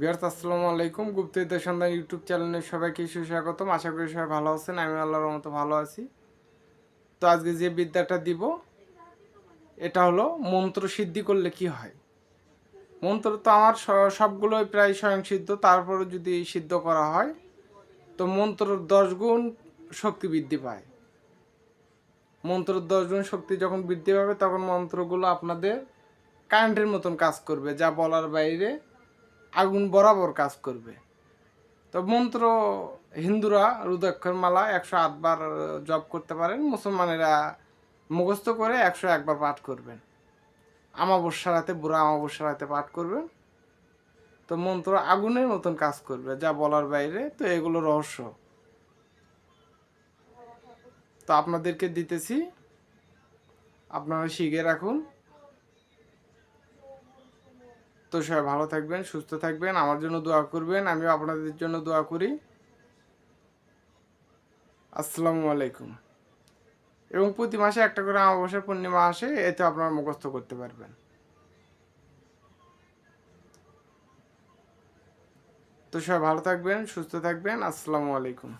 বিয়ার্স আসসালামু আলাইকুম। গুপ্তবিদ্যা সন্ধান ইউটিউব চ্যানেলে সবাইকে সুস্বাগতম। আশা করি সবাই ভালো আছেন। আমি আল্লাহর মতো ভালো আছি। তো আজকে যে বিদ্যাটা দিব, এটা হলো মন্ত্র সিদ্ধি করলে কি হয়? মন্ত্র তো আমার সবগুলোই প্রায় স্বয়ংসিদ্ধ। তারপরে যদি সিদ্ধ করা হয়, তো মন্ত্র দশ গুণ শক্তি বৃদ্ধি পায়। মন্ত্র দশ গুণ শক্তি যখন বৃদ্ধি পাবে, তখন মন্ত্রগুলো আপনাদের কারেন্টের মতন কাজ করবে, যা বলার বাইরে আগুন বরাবর কাজ করবে। তো মন্ত্র হিন্দুরা রুদ্রাক্ষর মালা একশো আটবার জপ করতে পারেন। মুসলমানেরা মুখস্থ করে একশো একবার পাঠ করবেন। আমাবস্যা রাতে, বুড়া আমাবস্যা রাতে পাঠ করবেন। তো মন্ত্র আগুনের মতন কাজ করবে, যা বলার বাইরে। তো এগুলো রহস্য। তো আপনাদেরকে দিতেছি। আপনারা শিখে রাখুন। তো সবাই ভালো থাকবেন, সুস্থ থাকবেন, আমার জন্য দোয়া করবেন, আমিও আপনাদের জন্য দোয়া করি। আসসালামু আলাইকুম। এবং প্রতি মাসে একটা করে অমাবস্যা পূর্ণিমা আসে, এতে আপনারা মুখস্থ করতে পারবেন। তো সবাই ভালো থাকবেন, সুস্থ থাকবেন, আসসালামু আলাইকুম।